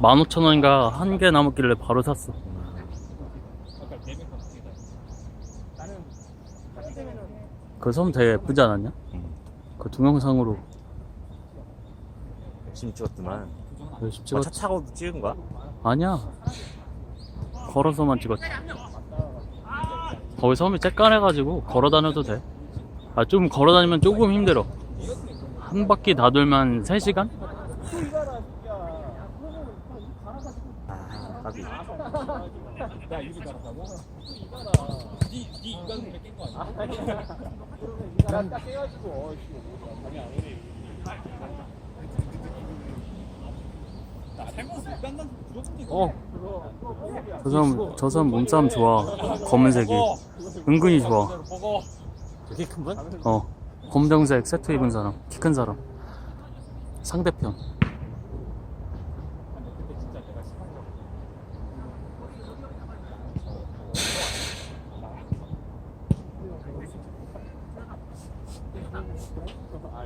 15,000원인가 한 개 남았길래 바로 샀어. 그 섬 되게 예쁘지 않았냐? 음. 그 동영상으로 열심히 찍었더만. 열심히 어, 찍었 차 타고 찍은 거야? 아니야. 걸어서만 찍었지. 거기 섬이 쬐깐해가지고 걸어 다녀도 돼. 아, 좀 걸어 다니면 조금 힘들어. 한 바퀴 다 돌면 3시간? 아, 까비. 야 유리 갈았다고? 니, 니 인간으로 깬거 아니야? 야딱 깨가지고 어이씨 아니 안 오네 나 어. 저 사람, 저 사람 몸싸움 좋아. 검은색이. 은근히 좋아. 그렇게 큰 분? 어. 검정색 세트 입은 사람. 키 큰 사람. 상대편. 근데 진짜 내가 심한 적 아니 그래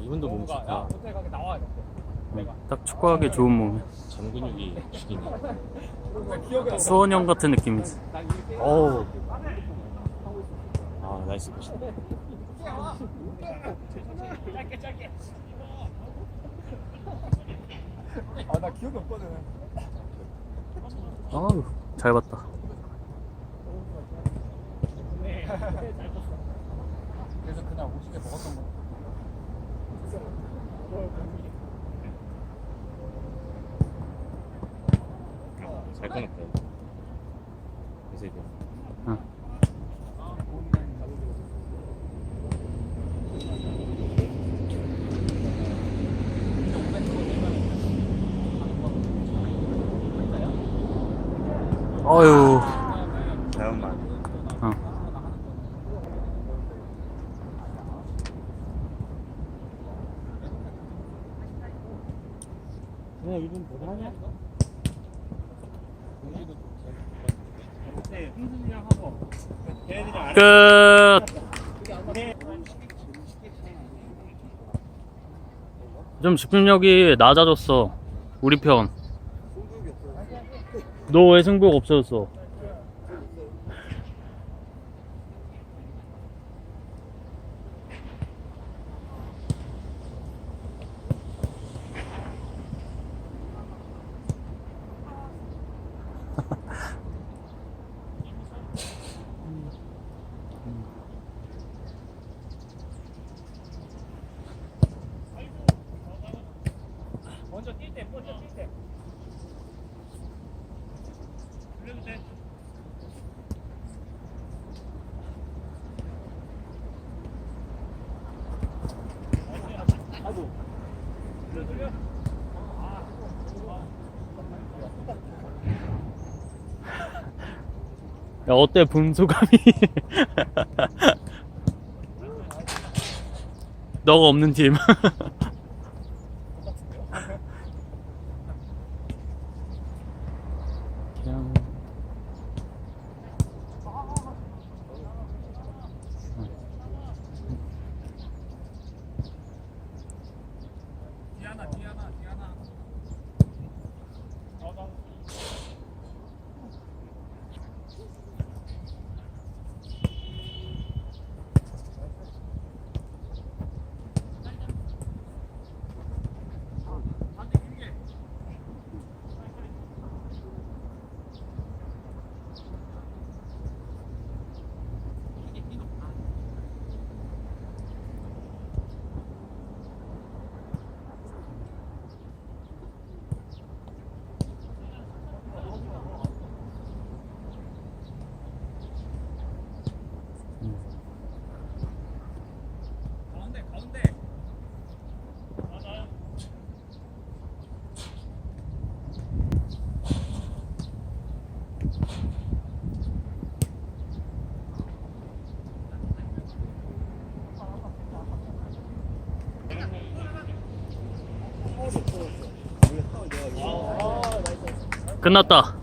이분도 몸 뭔가 야 좋다. 호텔 가게 나와 이렇게 딱 축구하기 좋은 몸. 전 근육이 죽이네. 기억이 안 수원 형 같은 느낌이지. 어우. 아, 나이스 굿. 짧게 짧게 아나 기억이 없거든 아우, 잘 봤다. 그래서 그날 오시게 먹었던 거 잘 꺼냈다. 그래서 이거. 응. 어유, 자연만. 어. 그냥 이분 보다하냐? 네 흥순이랑 하고 걔네들이랑 끝. 좀 집중력이 낮아졌어. 우리 편. 너 왜 승부가 없어졌어? 먼저 뛸 때. 돌려도 돼. 아이고. 돌려, 돌려. 야, 어때, 분수감이? 너가 없는 팀. 끝났다.